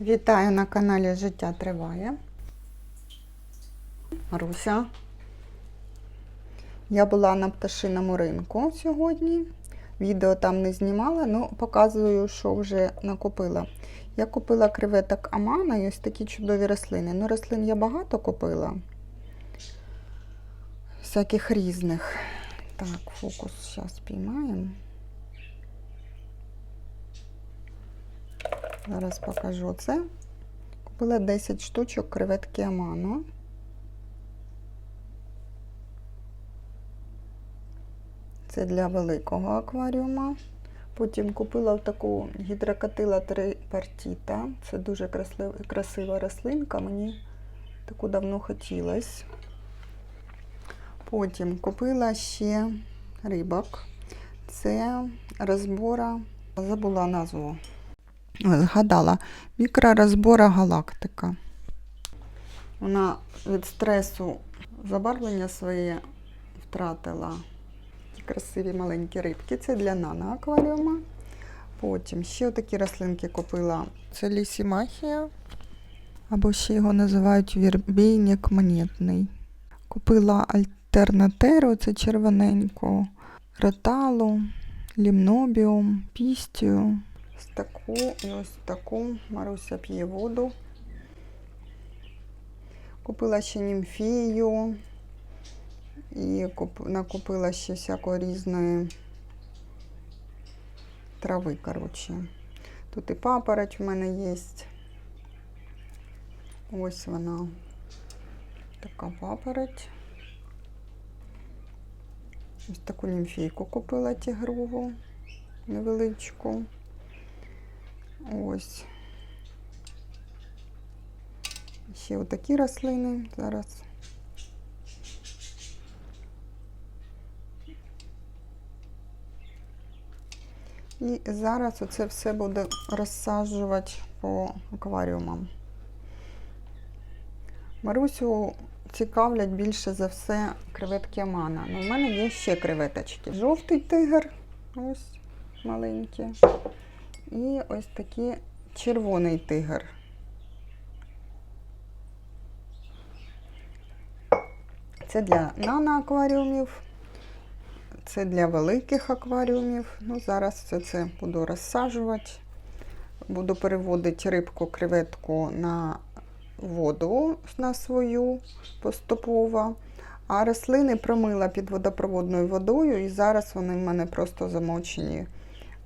Вітаю на каналі Життя Триває. Маруся. Я була на пташиному ринку сьогодні. Відео там не знімала, але показую, що вже накупила. Я купила креветок Амана і ось такі чудові рослини. Ну, рослин я багато купила. Всяких різних. Так, фокус зараз піймаємо. Зараз покажу це. Купила 10 штучок креветки Амано. Це для великого акваріума. Потім купила таку гідрокатила трипартіта. Це дуже красива рослинка. Мені таку давно хотілося. Потім купила ще рибок. Це розбора, забула назву. Згадала, мікророзбора галактика. Вона від стресу забарвлення своє втратила. Такі красиві маленькі рибки. Це для наноакваріума. Потім ще такі рослинки купила. Це лісімахія. Або ще його називають вірбійник монетний. Купила альтернатеру, це червоненьку, роталу, лімнобіум, пістію. Ось таку і ось таку. Маруся п'є воду. Купила ще німфію. І куп... накупила ще всякої різної трави, коротше. Тут і папороть в мене є. Ось вона. Така папороть. Ось таку німфійку купила тігрову, невеличку. Ось. Ще отакі рослини зараз. І зараз оце все буде розсаджувати по акваріумам. Марусю цікавлять більше за все креветки Амана. Ну, в мене є ще креветочки. Жовтий тигр, ось маленькі. І ось такий червоний тигр. Це для наноакваріумів, це для великих акваріумів. Ну, зараз все це буду розсаджувати. Буду переводити рибку, креветку на воду на свою поступово. А рослини промила під водопроводною водою, і зараз вони в мене просто замочені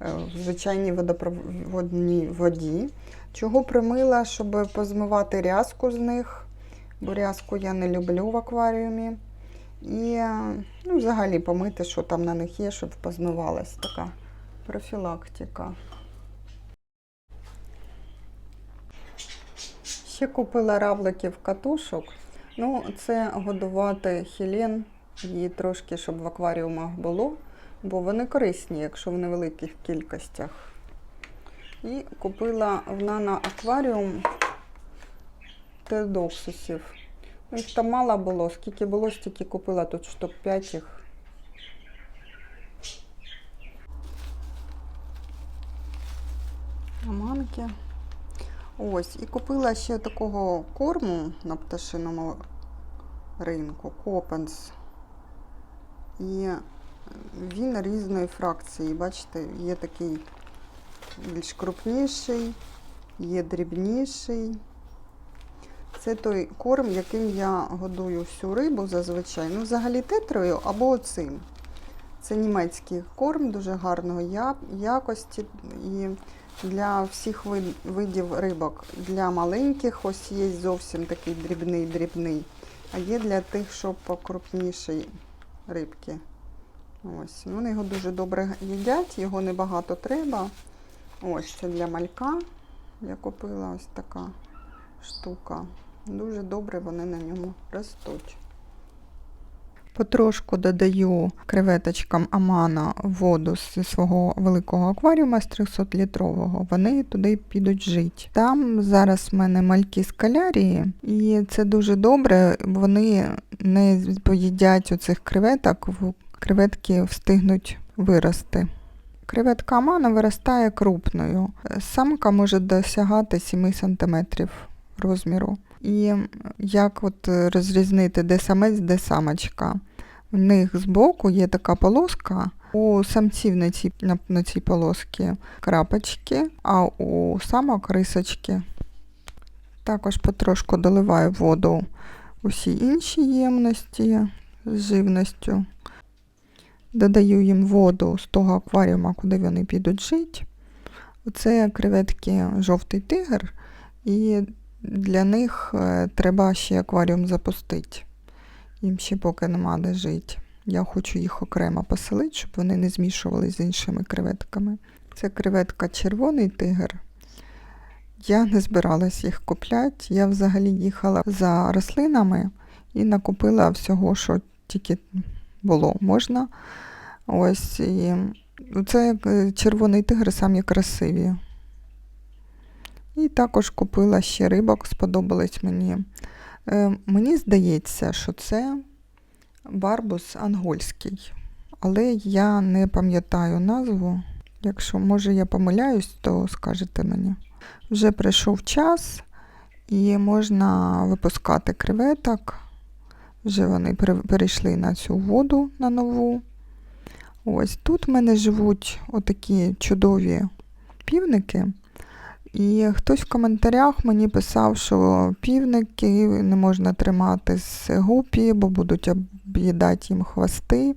в звичайній водопроводній воді. Чого промила, щоб позмивати рязку з них, бо рязку я не люблю в акваріумі. І е, ну, взагалі помити, що там на них є, щоб позмивалась така профілактика. Ще купила равликів катушок. Ну, це годувати хілен, її трошки, щоб в акваріумах було, бо вони корисні, якщо в невеликих кількостях. І купила в наноакваріум теодоксусів. Ну, Їх там мало було, скільки було, стільки купила, тут штук 5 їх. Аманки. Ось, і купила ще такого корму на пташиному ринку, Копенс. І він різної фракції. Бачите, є такий більш крупніший, є дрібніший. Це той корм, яким я годую всю рибу зазвичай. Ну, взагалі тетрою або цим. Це німецький корм дуже гарного якості. І для всіх видів рибок. Для маленьких ось є зовсім такий дрібний-дрібний, а є для тих, що покрупніші рибки. Ось. Вони його дуже добре їдять, його небагато треба. Ось це для малька. Я купила ось така штука. Дуже добре вони на ньому ростуть. Потрошку додаю креветочкам Амана воду зі свого великого акваріума з 300-літрового. Вони туди підуть жити. Там зараз в мене мальки скалярії, і це дуже добре. Вони не поїдять оцих креветок, креветки встигнуть вирости. Креветка Амана виростає крупною. Самка може досягати 7 см розміру. І як от розрізнити, де самець, де самочка? В них збоку є така полоска. У самців на цій, на, на цій полоски крапочки, а у самок рисочки. Також потрошку доливаю воду у всі інші ємності з живністю. Додаю їм воду з того акваріума, куди вони підуть жити. Оце креветки жовтий тигр, і для них е, треба ще акваріум запустити. Їм ще поки нема де жити. Я хочу їх окремо поселити, щоб вони не змішувалися з іншими креветками. Це креветка червоний тигр. Я не збиралась їх купляти. Я взагалі їхала за рослинами і накупила всього, що тільки було можна. Ось і це е, червоний тигр самі красиві. І також купила ще рибок, сподобались мені. Е, мені здається, що це барбус ангольський, але я не пам'ятаю назву. Якщо може я помиляюсь, то скажете мені. Вже прийшов час і можна випускати креветок. Вже вони перейшли на цю воду на нову. Ось тут в мене живуть отакі чудові півники. І хтось в коментарях мені писав, що півники не можна тримати з гупі, бо будуть об'їдати їм хвости.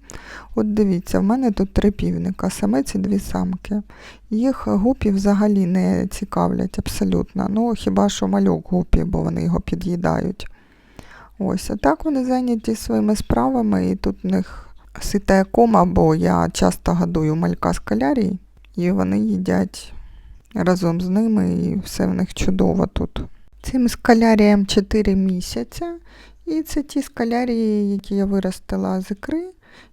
От дивіться, в мене тут три півника, самець і дві самки. Їх гупі взагалі не цікавлять абсолютно. Ну, хіба що мальок гупі, бо вони його під'їдають. Ось, а так вони зайняті своїми справами, і тут в них сита кома, бо я часто годую малька з калярій, і вони їдять разом з ними, і все в них чудово тут. Цим скаляріям 4 місяці, і це ті скалярії, які я виростила з ікри.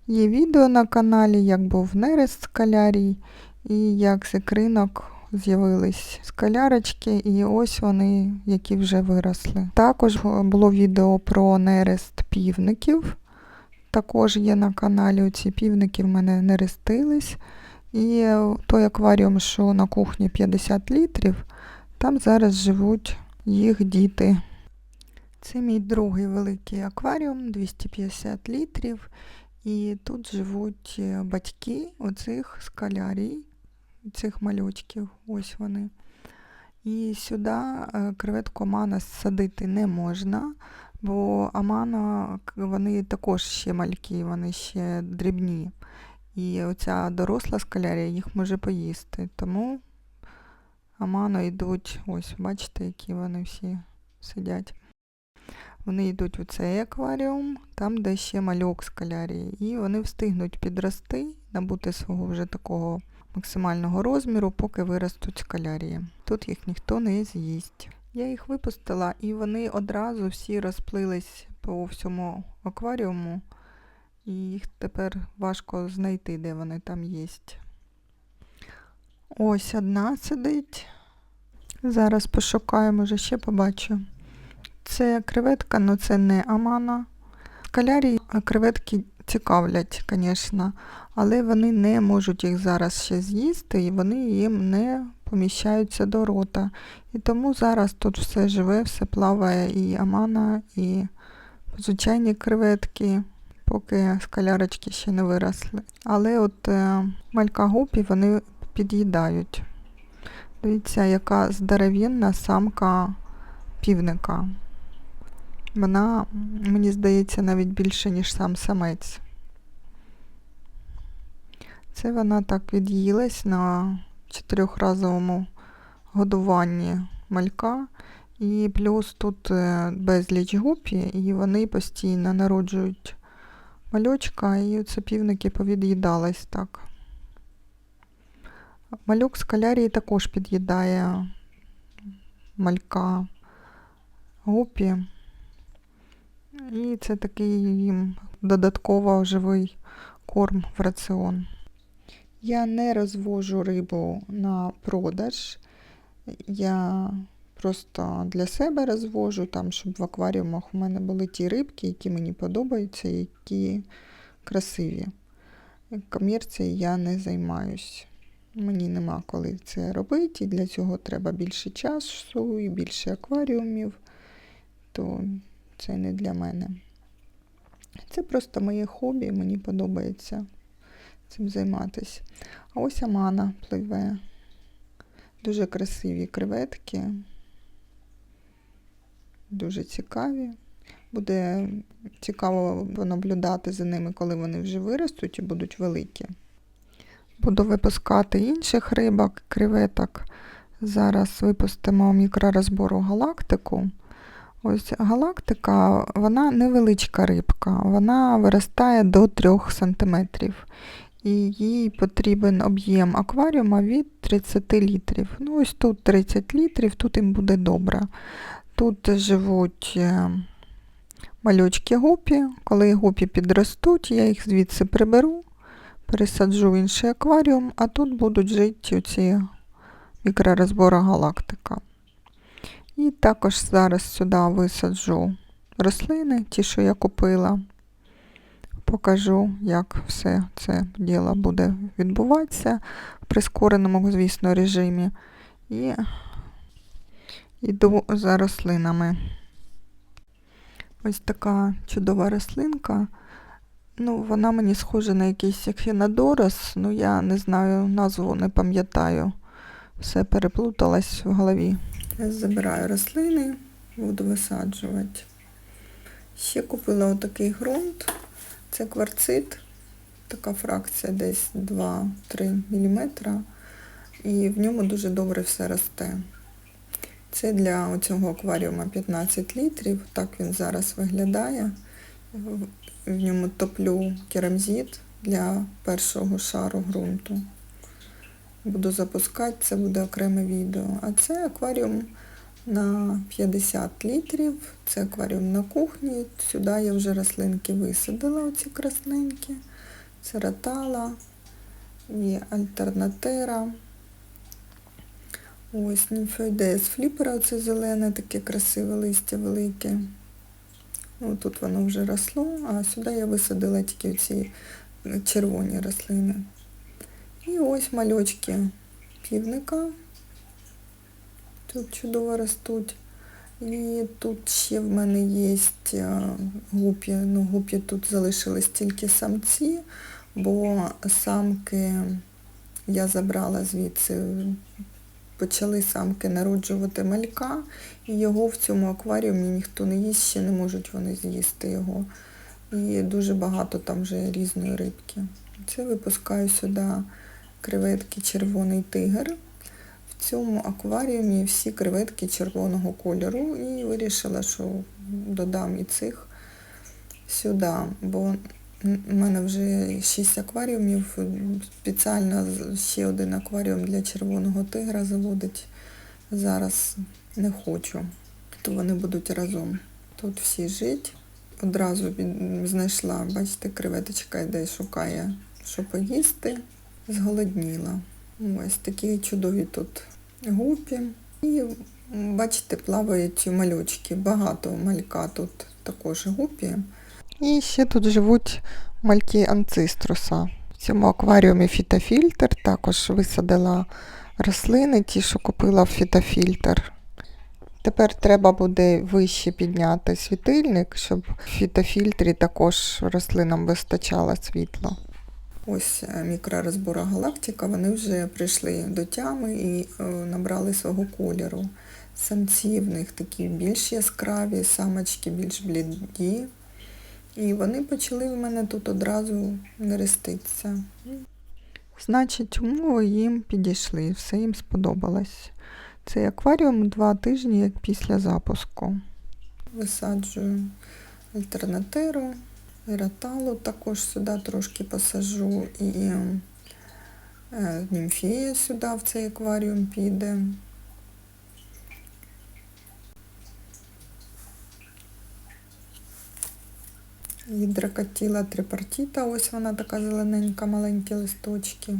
Є відео на каналі, як був нерест скалярій, і як з ікринок з'явились скалярочки, і ось вони, які вже виросли. Також було відео про нерест півників. Також є на каналі ці півники в мене нерестились. І той акваріум, що на кухні 50 літрів, там зараз живуть їх діти. Це мій другий великий акваріум, 250 літрів. І тут живуть е, батьки оцих скалярій, цих малючків. Ось вони. І сюди е, креветку амана садити не можна, бо амана, вони також ще мальки, вони ще дрібні. І оця доросла скалярія їх може поїсти. Тому амано йдуть, ось, бачите, які вони всі сидять. Вони йдуть у цей акваріум, там, де ще мальок скалярії. І вони встигнуть підрости, набути свого вже такого максимального розміру, поки виростуть скалярії. Тут їх ніхто не з'їсть. Я їх випустила, і вони одразу всі розплились по всьому акваріуму. І їх тепер важко знайти, де вони там є. Ось одна сидить. Зараз пошукаю, може ще побачу. Це креветка, але це не амана. Скалярі креветки цікавлять, звісно, але вони не можуть їх зараз ще з'їсти, і вони їм не поміщаються до рота. І тому зараз тут все живе, все плаває і амана, і звичайні креветки поки скалярочки ще не виросли. Але от е, малька гупі вони під'їдають. Дивіться, яка здоровенна самка півника. Вона, мені здається, навіть більше, ніж сам самець. Це вона так від'їлась на чотирьохразовому годуванні малька. І плюс тут е, безліч гупі, і вони постійно народжують мальочка, і оце півники повід'їдались так. Малюк з калярії також під'їдає малька гупі. І це такий їм додатково живий корм в раціон. Я не розвожу рибу на продаж. Я просто для себе розвожу, там, щоб в акваріумах у мене були ті рибки, які мені подобаються, які красиві. Комерцією я не займаюсь. Мені нема коли це робити, і для цього треба більше часу і більше акваріумів, то це не для мене. Це просто моє хобі, мені подобається цим займатися. А ось Амана пливе. Дуже красиві креветки. Дуже цікаві. Буде цікаво понаблюдати за ними, коли вони вже виростуть і будуть великі. Буду випускати інших рибок, креветок. Зараз випустимо мікророзбору галактику. Ось галактика, вона невеличка рибка, вона виростає до 3 см. І їй потрібен об'єм акваріума від 30 літрів. Ну, ось тут 30 літрів, тут їм буде добре. Тут живуть е, малючки гупі. Коли гупі підростуть, я їх звідси приберу, пересаджу в інший акваріум, а тут будуть жити ці мікророзбора галактика. І також зараз сюди висаджу рослини, ті, що я купила. Покажу, як все це діло буде відбуватися в прискореному, звісно, режимі. І йду за рослинами. Ось така чудова рослинка. Ну, вона мені схожа на якийсь ехінодорос, ну я не знаю, назву не пам'ятаю. Все переплуталось в голові. Забираю рослини, буду висаджувати. Ще купила отакий ґрунт. Це кварцит, така фракція десь 2-3 мм. І в ньому дуже добре все росте. Це для цього акваріума 15 літрів. Так він зараз виглядає. В- ньому топлю керамзит для першого шару ґрунту. Буду запускати, це буде окреме відео. А це акваріум на 50 літрів. Це акваріум на кухні. Сюди я вже рослинки висадила, оці красненькі. Це ротала і альтернатера. Ось німфоїдея з фліпера, оце зелене, таке красиве листя велике. Ну, тут воно вже росло, а сюди я висадила тільки ці червоні рослини. І ось мальочки півника. Тут чудово ростуть. І тут ще в мене є гупі. Ну, гупі тут залишились тільки самці, бо самки я забрала звідси, почали самки народжувати малька, і його в цьому акваріумі ніхто не їсть, ще не можуть вони з'їсти його. І дуже багато там вже різної рибки. Це випускаю сюди креветки червоний тигр. В цьому акваріумі всі креветки червоного кольору і вирішила, що додам і цих сюди, бо в мене вже 6 акваріумів, спеціально ще один акваріум для червоного тигра заводить. Зараз не хочу, то вони будуть разом. Тут всі жить. Одразу знайшла, бачите, креветочка йде, шукає, що поїсти. Зголодніла. Ось такі чудові тут гупі. І бачите, плавають малючки. Багато малька тут також гупі. І ще тут живуть мальки анциструса. В цьому акваріумі фітофільтр. Також висадила рослини, ті, що купила в фітофільтр. Тепер треба буде вище підняти світильник, щоб в фітофільтрі також рослинам вистачало світла. Ось е, мікророзбора галактика, вони вже прийшли до тями і е, набрали свого кольору. Самці в них такі більш яскраві, самочки більш бліді. І вони почали в мене тут одразу нереститися. Значить, умови їм підійшли, все їм сподобалось. Цей акваріум два тижні як після запуску. Висаджую альтернатеру, роталу також сюди трошки посажу і е, німфія сюди в цей акваріум піде. Гідрокатіла трипартіта, ось вона така зелененька, маленькі листочки.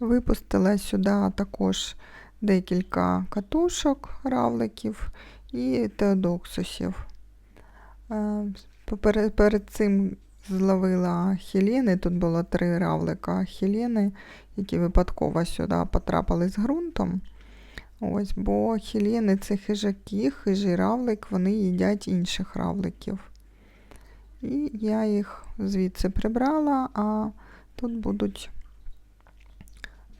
Випустила сюди також декілька катушок, равликів і теодоксусів. Е, Перед цим зловила хіліни. Тут було три равлика хіліни, які випадково сюди потрапили з ґрунтом. Ось, бо хіліни це хижаки, хижий равлик, вони їдять інших равликів. І я їх звідси прибрала, а тут будуть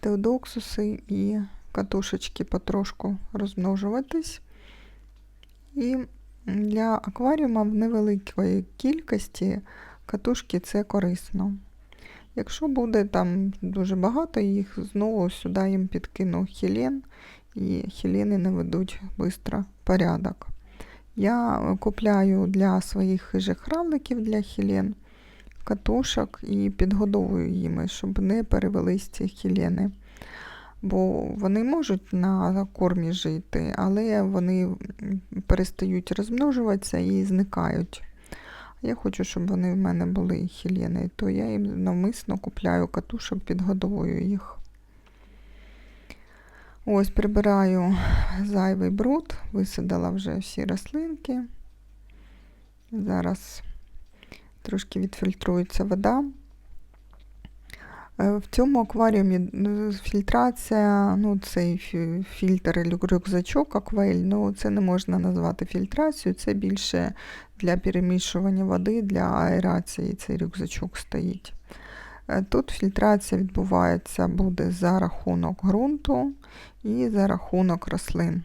теодоксуси і катушечки потрошку розмножуватись. І для акваріума в невеликої кількості катушки це корисно. Якщо буде там дуже багато, їх знову сюди їм підкину хілен, і хілени не ведуть швидко порядок. Я купляю для своїх хижих равликів для хілен катушок і підгодовую їми, щоб не перевелись ці хілени. Бо вони можуть на кормі жити, але вони перестають розмножуватися і зникають. Я хочу, щоб вони в мене були хілени, то я їм навмисно купляю катушок, підгодовую їх. Ось прибираю зайвий бруд, висадила вже всі рослинки. Зараз трошки відфільтрується вода. Е, В цьому акваріумі фільтрація, ну цей фільтр рюкзачок аквель, ну це не можна назвати фільтрацією, це більше для перемішування води, для аерації цей рюкзачок стоїть. Е, Тут фільтрація відбувається буде за рахунок ґрунту і за рахунок рослин.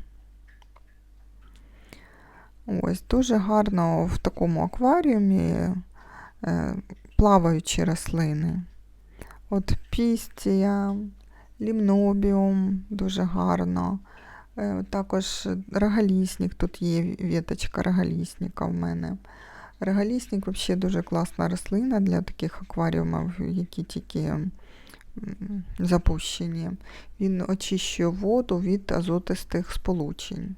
Ось Дуже гарно в такому акваріумі е, плаваючі рослини. От пістія, лімнобіум дуже гарно. Е, Також рогалісник, тут є віточка рогалісника в мене. Рогалісник взагалі дуже класна рослина для таких акваріумів, які тільки запущені. Він очищує воду від азотистих сполучень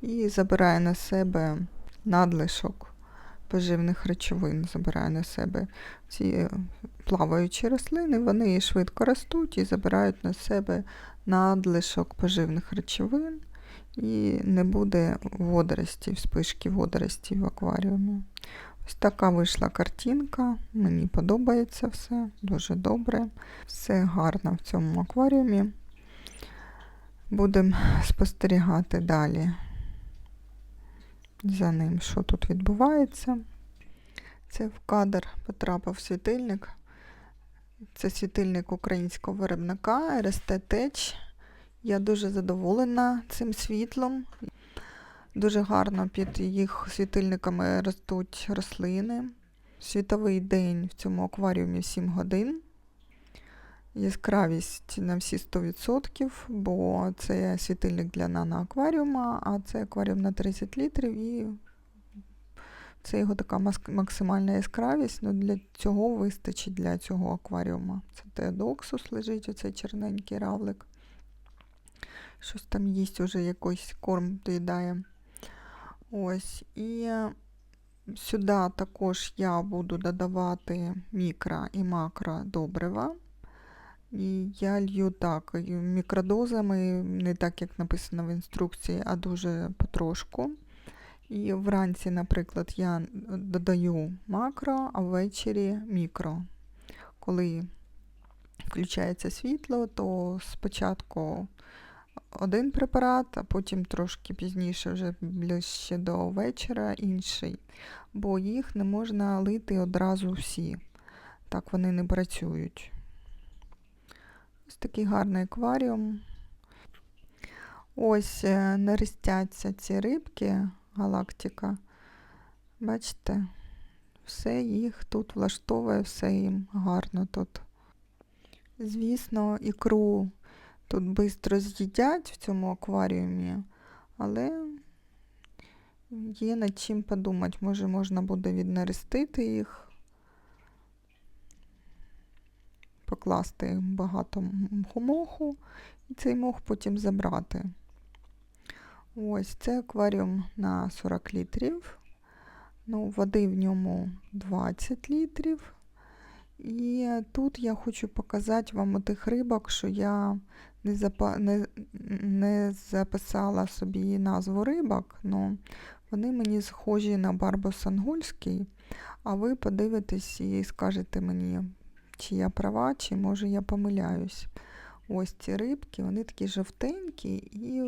і забирає на себе надлишок поживних речовин, забирає на себе ці плаваючі рослини, вони швидко ростуть і забирають на себе надлишок поживних речовин, і не буде водоростів, спишки водоростей в акваріумі. Ось така вийшла картинка. Мені подобається все, дуже добре. Все гарно в цьому акваріумі. Будемо спостерігати далі за ним, що тут відбувається. Це в кадр потрапив світильник. Це світильник українського виробника РСТ Теч. Я дуже задоволена цим світлом. Дуже гарно під їх світильниками ростуть рослини. Світовий день в цьому акваріумі 7 годин. Яскравість на всі 100%, бо це світильник для наноакваріума, а це акваріум на 30 літрів і це його така максимальна яскравість. Ну, Для цього вистачить для цього акваріума. Це теодоксус лежить, оцей черненький равлик. Щось там їсть уже якийсь корм доїдає. Ось. І сюди також я буду додавати мікро і макро добрива. І я лью так, мікродозами, не так, як написано в інструкції, а дуже потрошку. І вранці, наприклад, я додаю макро, а ввечері мікро. Коли включається світло, то спочатку один препарат, а потім трошки пізніше, вже ближче до вечора, інший. Бо їх не можна лити одразу всі. Так вони не працюють. Ось такий гарний акваріум. Ось е, нерестяться ці рибки, галактика. Бачите, все їх тут влаштовує, все їм гарно тут. Звісно, ікру тут швидко з'їдять в цьому акваріумі, але є над чим подумати. Може, можна буде віднерестити їх. Покласти багато моху і цей мох потім забрати. Ось це акваріум на 40 літрів. Ну, Води в ньому 20 літрів. І тут я хочу показати вам отих рибок, що я не, запа... не, не записала собі назву рибок, але вони мені схожі на барбос ангольський, а ви подивитесь і скажете мені, чи я права, чи може я помиляюсь. Ось ці рибки, вони такі жовтенькі, і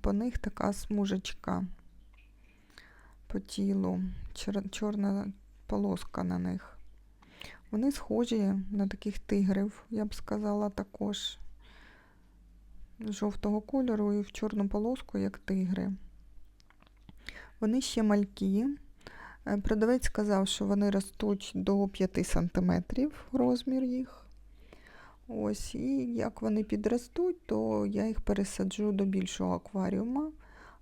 по них така смужечка по тілу, чор- чорна полоска на них. Вони схожі на таких тигрів, я б сказала, також жовтого кольору і в чорну полоску, як тигри. Вони ще малькі. Е, Продавець сказав, що вони ростуть до 5 см розмір їх. Ось, і як вони підростуть, то я їх пересаджу до більшого акваріума.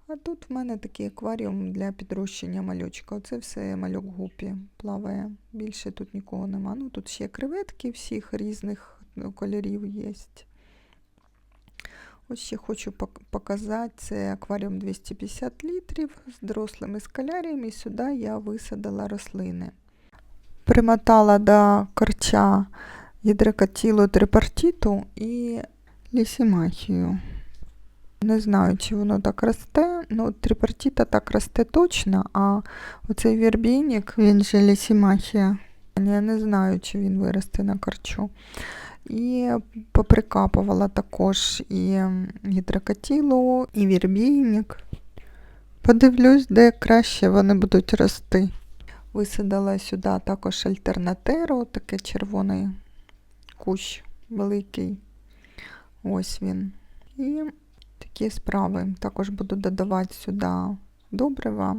А тут в мене такий акваріум для підрощення мальочка. Оце все мальок гупі плаває. Більше тут нікого нема. Ну, тут ще креветки всіх різних ну, кольорів є. Ось ще хочу показати, це акваріум 250 літрів з дорослими скаляріями. І сюди я висадила рослини. Примотала до корча гідрокатілу трипартіту і лісімахію. Не знаю, чи воно так росте. Ну, трипартіта так росте точно, а оцей вірбійник, він же лісімахія. Я не знаю, чи він виросте на корчу. І поприкапувала також і гідрокатілу, і вірбійник. Подивлюсь, де краще вони будуть рости. Висадила сюди також альтернатеру, таке червоний кущ великий. Ось він. І такі справи. Також буду додавати сюди добрива.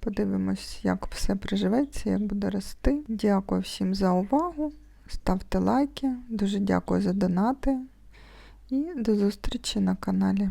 Подивимось, як все приживеться, як буде рости. Дякую всім за увагу. Ставте лайки. Дуже дякую за донати. І до зустрічі на каналі.